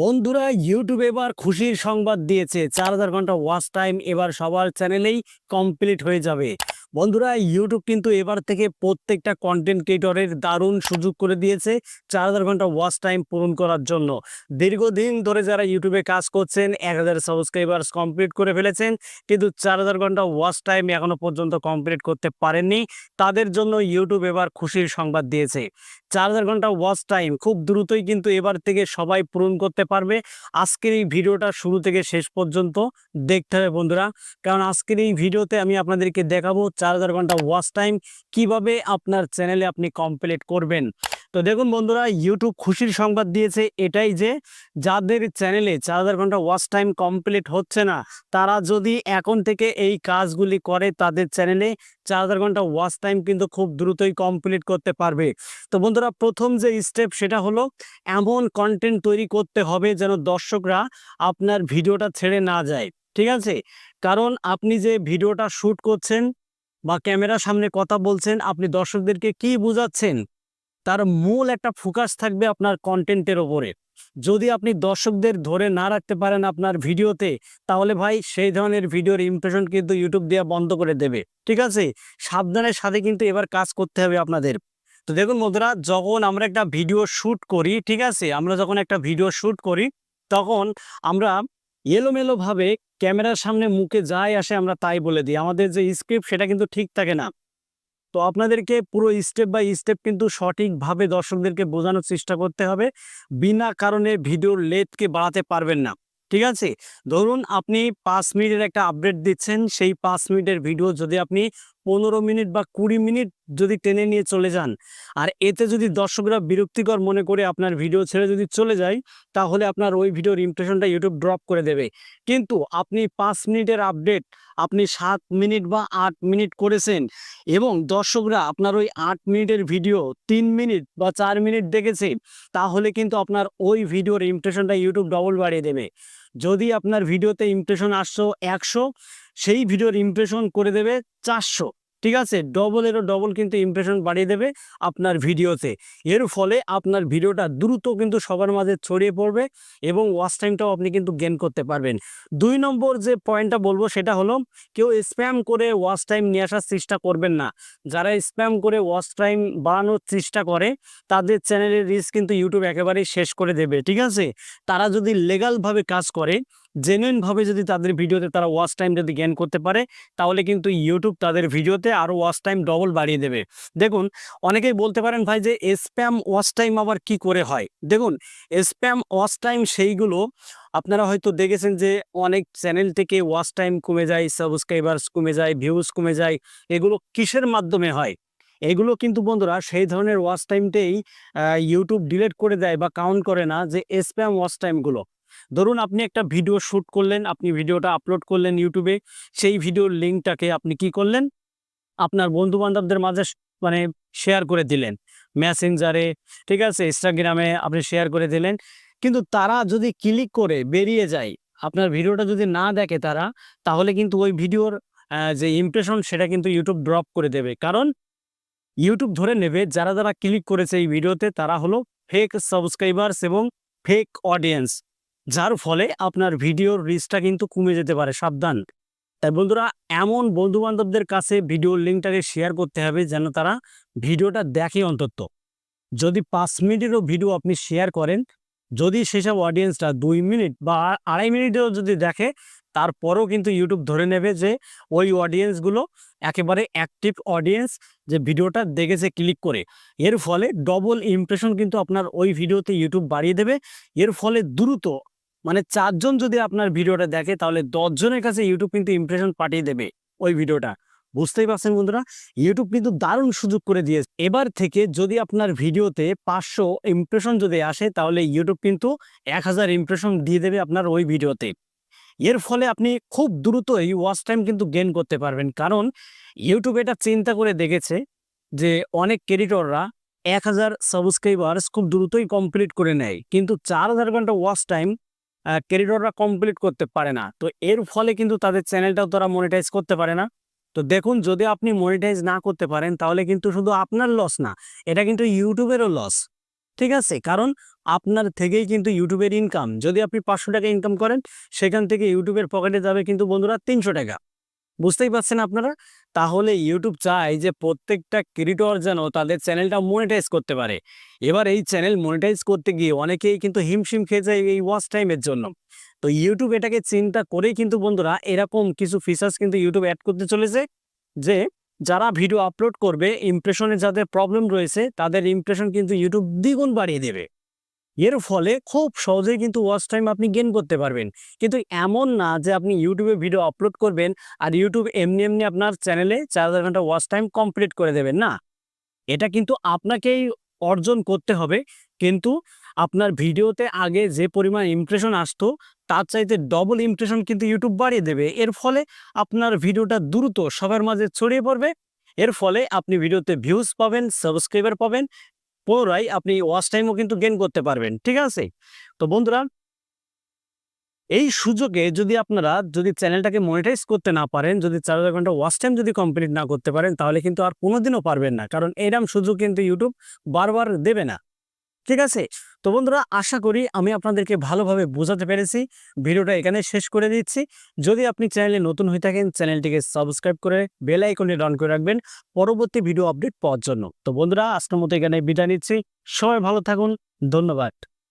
বন্ধুরা ইউটিউব এবার খুশির সংবাদ দিয়েছে। চার হাজার ঘণ্টা ওয়াচ টাইম এবার সবার চ্যানেলেই কমপ্লিট হয়ে যাবে। বন্ধুরা ইউটিউব কিন্তু এবার থেকে প্রত্যেকটা কন্টেন্ট ক্রিয়েটরের দারুণ সুযোগ করে দিয়েছে চার হাজার ঘণ্টা ওয়াচ টাইম পূরণ করার জন্য। দীর্ঘদিন ধরে যারা ইউটিউবে কাজ করছেন, এক হাজার সাবস্ক্রাইবার্স কমপ্লিট করে ফেলেছেন, কিন্তু চার হাজার ঘণ্টা ওয়াচ টাইম এখনও পর্যন্ত কমপ্লিট করতে পারেননি। তাদের জন্য ইউটিউব এবার খুশির সংবাদ দিয়েছে। চার হাজার ঘণ্টা ওয়াচ টাইম খুব দ্রুতই কিন্তু এবার থেকে সবাই পূরণ করতে পারবে। আজকের এই ভিডিওটা শুরু থেকে শেষ পর্যন্ত দেখতে হবে বন্ধুরা। কারণ আজকের এই ভিডিওতে আমি আপনাদেরকে দেখাবো চার হাজার ঘণ্টা ওয়াচ টাইম কীভাবে আপনার চ্যানেলে আপনি কমপ্লিট করবেন। তো দেখুন বন্ধুরা ইউটিউব খুশির সংবাদ দিয়েছে এটাই যে, যাদের চ্যানেলে চার হাজার ঘণ্টা ওয়াচ টাইম কমপ্লিট হচ্ছে না, তারা যদি এখন থেকে এই কাজগুলি করে, তাদের চ্যানেলে চার হাজার ঘণ্টা ওয়াচ টাইম কিন্তু খুব দ্রুতই কমপ্লিট করতে পারবে। তো বন্ধুরা, প্রথম যে স্টেপ সেটা হলো, এমন কন্টেন্ট তৈরি করতে হবে যেন দর্শকরা আপনার ভিডিওটা ছেড়ে না যায়। ঠিক আছে? কারণ আপনি যে ভিডিওটা শ্যুট করছেন বা ক্যামেরার সামনে কথা বলছেন, আপনি দর্শকদেরকে কি বোঝাচ্ছেন? তার মূল একটা ফোকাস থাকবে আপনার কন্টেন্টের ওপরে। যদি আপনি দর্শকদের ধরে না রাখতে পারেন আপনার ভিডিওতে, তাহলে ভাই সেই ধরনের ভিডিওর ইমপ্রেশন কিন্তু ইউটিউব দেওয়া বন্ধ করে দেবে। ঠিক আছে? সাবধানের সাথে কিন্তু এবার কাজ করতে হবে আপনাদের। তো দেখুন বন্ধুরা, যখন আমরা একটা ভিডিও শ্যুট করি, ঠিক আছে? আমরা যখন একটা ভিডিও শ্যুট করি, তখন আমরা এলোমেলোভাবে ক্যামেরার সামনে মুখে যাই আসে আমরা তাই বলে দিই। আমাদের যে স্ক্রিপ্ট সেটা কিন্তু ঠিক থাকে না। তো আপনাদেরকে পুরো স্টেপ বাই স্টেপ কিন্তু সঠিকভাবে দর্শকদেরকে বোঝানোর চেষ্টা করতে হবে। বিনা কারণে ভিডিওর লেথকে বাড়াতে পারবেন না। ঠিক আছে? ধরুন আপনি পাঁচ মিনিটের একটা আপডেট দিচ্ছেন। সেই পাঁচ মিনিটের ভিডিও যদি আপনি পনেরো মিনিট বা কুড়ি মিনিট যদি টেনে নিয়ে চলে যান। আর এতে যদি দর্শকরা বিরক্তিকর মনে করে আপনার ভিডিও ছেড়ে যদি চলে যায়, তাহলে আপনার ওই ভিডিওর ইমপ্রেশনটা ইউটিউব ড্রপ করে দেবে। কিন্তু আপনি পাঁচ মিনিটের আপডেট আপনি সাত মিনিট বা আট মিনিট করেছেন এবং দর্শকরা আপনার ওই আট মিনিটের ভিডিও তিন মিনিট বা চার মিনিট দেখেছে, তাহলে কিন্তু আপনার ওই ভিডিওর ইমপ্রেশনটা ইউটিউব ডবল বাড়িয়ে দেবে। যদি আপনার ভিডিওতে ইমপ্রেশন আসছো একশো সেই ভিডিওর ইমপ্রেশন করে দেবে চারশো। ঠিক আছে? ডবল এরও ডবল কিন্তু ইমপ্রেশন বাড়িয়ে দেবে আপনার ভিডিওতে। এর ফলে আপনার ভিডিওটা দ্রুত কিন্তু সবার মাঝে ছড়িয়ে পড়বে এবং ওয়াচ টাইমটাও আপনি কিন্তু গেন করতে পারবেন। দুই নম্বর যে পয়েন্টটা বলব সেটা হলো, কেউ স্প্যাম করে ওয়াচ টাইম নিয়ে আসার চেষ্টা করবেন না। যারা স্প্যাম করে ওয়াচ টাইম বাড়ানোর চেষ্টা করে, তাদের চ্যানেলের রিস্ক কিন্তু ইউটিউব একেবারেই শেষ করে দেবে। ঠিক আছে? তারা যদি লেগালভাবে কাজ করে জেনুইনভাবে যদি তাদের ভিডিওতে তারা ওয়াচ টাইম যদি গেন করতে পারে, তাহলে কিন্তু ইউটিউব তাদের ভিডিওতে আরও ওয়াচ টাইম ডবল বাড়িয়ে দেবে। দেখুন, অনেকেই বলতে পারেন ভাই যে স্প্যাম ওয়াচ টাইম আবার কি করে হয়? দেখুন স্প্যাম ওয়াচ টাইম সেইগুলো আপনারা হয়তো দেখেছেন যে অনেক চ্যানেল থেকে ওয়াচ টাইম কমে যায় সাবস্ক্রাইবার্স কমে যায় ভিউজ কমে যায়। এগুলো কিসের মাধ্যমে হয়? এগুলো কিন্তু বন্ধুরা সেই ধরনের ওয়াচ টাইমটাই ইউটিউব ডিলিট করে দেয় বা কাউন্ট করে না যে স্প্যাম ওয়াচ টাইমগুলো ধরুন আপনি একটা ভিডিও শ্যুট করলেন, আপনি ভিডিওটা আপলোড করলেন ইউটিউবে সেই ভিডিওর লিঙ্কটাকে আপনি কি করলেন? আপনার বন্ধু বান্ধবদের মাঝে মানে শেয়ার করে দিলেন। মেসেঞ্জারে ঠিক আছে ইনস্টাগ্রামে আপনি শেয়ার করে দিলেন। কিন্তু তারা যদি ক্লিক করে বেরিয়ে যায়, আপনার ভিডিওটা যদি না দেখে তারা, তাহলে কিন্তু ওই ভিডিওর যে ইমপ্রেশন সেটা কিন্তু ইউটিউব ড্রপ করে দেবে। কারণ ইউটিউব ধরে নেবে, যারা যারা ক্লিক করেছে এই ভিডিওতে তারা হলো ফেক সাবস্ক্রাইবার্স এবং ফেক অডিয়েন্স যার ফলে আপনার ভিডিওর রিচটা কিন্তু কমে যেতে পারে, সাবধান। তাই বন্ধুরা, এমন বন্ধু বান্ধবদের কাছে ভিডিওর লিঙ্কটাকে শেয়ার করতে হবে যেন তারা ভিডিওটা দেখে অন্তত। যদি পাঁচ মিনিটেরও ভিডিও আপনি শেয়ার করেন, যদি সেসব অডিয়েন্সটা দুই মিনিট বা আড়াই মিনিটেও যদি দেখে, তারপরেও কিন্তু ইউটিউব ধরে নেবে যে ওই অডিয়েন্সগুলো একেবারে অ্যাক্টিভ অডিয়েন্স যে ভিডিওটা দেখেছে ক্লিক করে। এর ফলে ডবল ইমপ্রেশন কিন্তু আপনার ওই ভিডিওতে ইউটিউব বাড়িয়ে দেবে। এর ফলে দ্রুত মানে চারজন যদি আপনার ভিডিওটা দেখে, তাহলে দশজনের কাছে ইউটিউব কিন্তু ইমপ্রেশন পাঠিয়ে দেবে ওই ভিডিওটা। বুঝতেই পারছেন বন্ধুরা? ইউটিউব কিন্তু দারুণ সুযোগ করে দিয়েছে। এবার থেকে যদি আপনার ভিডিওতে পাঁচশো ইমপ্রেশন যদি আসে, তাহলে ইউটিউব কিন্তু এক হাজার ইমপ্রেশন দিয়ে দেবে আপনার ওই ভিডিওতে। এর ফলে আপনি খুব দ্রুতই ওয়াচ টাইম কিন্তু গেন করতে পারবেন। কারণ ইউটিউব এটা চিন্তা করে দেখেছে যে অনেক ক্রেডিটররা এক হাজার সাবস্ক্রাইবার্স খুব দ্রুতই কমপ্লিট করে নেয়। কিন্তু চার হাজার ঘণ্টা ওয়াচ টাইম ক্রেডিটররা কমপ্লিট করতে পারে না। তো এর ফলে কিন্তু তাদের চ্যানেলটাও তারা মনিটাইজ করতে পারে না। তো দেখুন, যদি আপনি মনিটাইজ না করতে পারেন, তাহলে কিন্তু শুধু আপনার লস না, এটা কিন্তু ইউটিউবেরও লস ঠিক আছে? কারণ আপনার থেকেই কিন্তু ইউটিউবের ইনকাম যদি আপনি পাঁচশো টাকা ইনকাম করেন, সেখান থেকে ইউটিউবের পকেটে যাবে কিন্তু বন্ধুরা তিনশো টাকা। বুঝতেই পারছেন আপনারা? তাহলে ইউটিউব চায় যে প্রত্যেকটা ক্রিয়েটর যেন তাদের চ্যানেলটা মনিটাইজ করতে পারে। এবার এই চ্যানেল মনিটাইজ করতে গিয়ে অনেকেই কিন্তু হিমশিম খেয়ে যায় এই ওয়াচ টাইমের জন্য। তো ইউটিউব এটাকে চিন্তা করেই কিন্তু বন্ধুরা এরকম কিছু ফিচার্স কিন্তু ইউটিউব অ্যাড করতে চলেছে যে যারা ভিডিও আপলোড করবে ইমপ্রেশনে যাদের প্রবলেম রয়েছে, তাদের ইমপ্রেশন কিন্তু ইউটিউব দ্বিগুণ বাড়িয়ে দেবে। এর ফলে খুব সহজেই কিন্তু ওয়াচ টাইম আপনি গেন করতে পারবেন। কিন্তু এমন না যে আপনি ইউটিউবে ভিডিও আপলোড করবেন আর ইউটিউব এমনি এমনি আপনার চ্যানেলে চার হাজার ঘণ্টা ওয়াচ টাইম কমপ্লিট করে দেবেন, না। এটা কিন্তু আপনাকেই অর্জন করতে হবে। কিন্তু আপনার ভিডিওতে আগে যে পরিমাণ ইমপ্রেশন আসতো, তার চাইতে ডবল ইমপ্রেশন কিন্তু ইউটিউব বাড়িয়ে দেবে। এর ফলে আপনার ভিডিওটা দ্রুত সবার মাঝে ছড়িয়ে পড়বে। এর ফলে আপনি ভিডিওতে ভিউজ পাবেন সাবস্ক্রাইবার পাবেন পুনরায় আপনি ওয়াচ টাইমও কিন্তু গেন করতে পারবেন, ঠিক আছে? তো বন্ধুরা, এই সুযোগে যদি আপনারা যদি চ্যানেলটাকে মনিটাইজ করতে না পারেন, যদি চার হাজার ঘণ্টা ওয়াচ টাইম যদি কমপ্লিট না করতে পারেন, তাহলে কিন্তু আর কোনোদিনও পারবেন না। কারণ এরম সুযোগ কিন্তু ইউটিউব বারবার দেবে না। ঠিক আছে? তো বন্ধুরা, আশা করি আমি আপনাদেরকে ভালোভাবে বোঝাতে পেরেছি। ভিডিওটা এখানে শেষ করে দিচ্ছি। যদি আপনি চ্যানেলে নতুন হয়ে থাকেন, চ্যানেলটিকে সাবস্ক্রাইব করে বেল আইকনে ডান করে রাখবেন পরবর্তী ভিডিও আপডেট পাওয়ার জন্য। তো বন্ধুরা, আজকের মতো এখানে বিদায় নিচ্ছি। সবাই ভালো থাকুন। ধন্যবাদ।